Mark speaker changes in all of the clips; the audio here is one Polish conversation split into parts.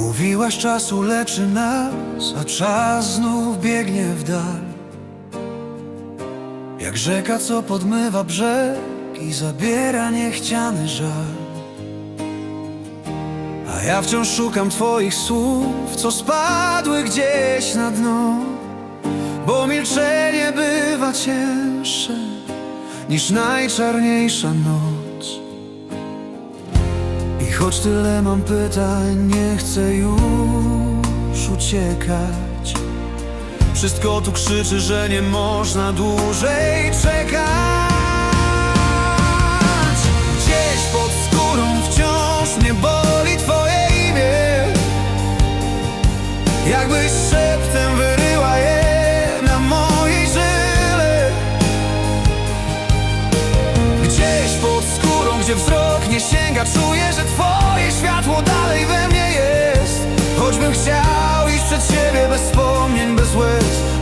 Speaker 1: Mówiłaś czasu leczy nas, a czas znów biegnie w dal. Jak rzeka, co podmywa brzeg i zabiera niechciany żal. A ja wciąż szukam twoich słów, co spadły gdzieś na dno. Bo milczenie bywa cięższe niż najczarniejsza noc i choć tyle mam pytań, nie chcę już uciekać. Wszystko tu krzyczy, że nie można dłużej czekać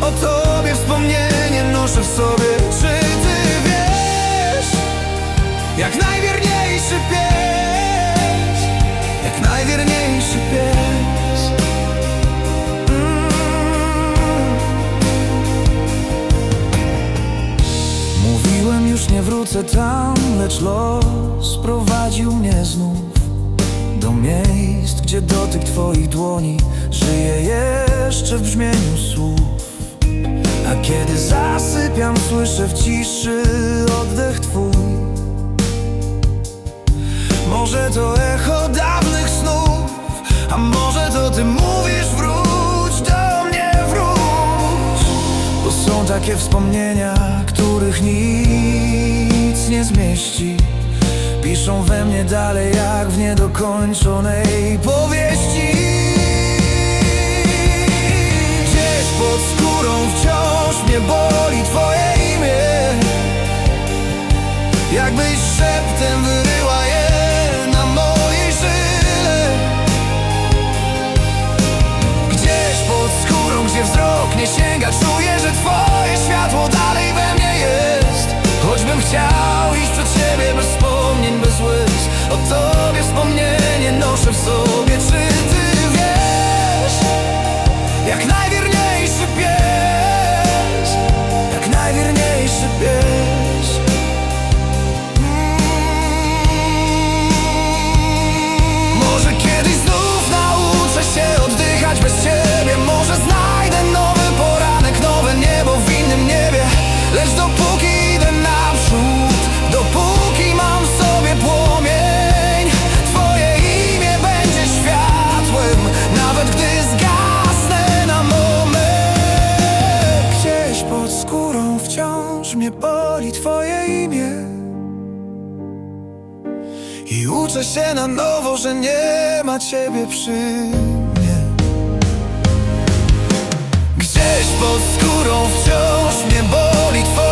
Speaker 1: O tobie wspomnienie noszę w sobie. Czy ty wiesz, jak najwierniejszy pies? Jak najwierniejszy pies? Mm. Mówiłem już nie wrócę tam, lecz los prowadził mnie znów Do miejsc, gdzie dotyk twoich dłoni żyje jeszcze w brzmieniu słyszę w ciszy oddech twój. Może to echo dawnych snów, a może to ty mówisz wróć do mnie, wróć. Bo są takie wspomnienia, których nic nie zmieści. Piszą we mnie dalej jak w niedokończonej powieści. Gdzieś pod skórą wciąż mnie boli twoje chciał iść przed siebie bez wspomnień, bez łez. O tobie wspomnienie noszę w sobie. Czy ty wiesz, jak najwierniejszy wciąż mnie boli twoje imię. I uczę się na nowo, że nie ma ciebie przy mnie. Gdzieś pod skórą wciąż mnie boli twoje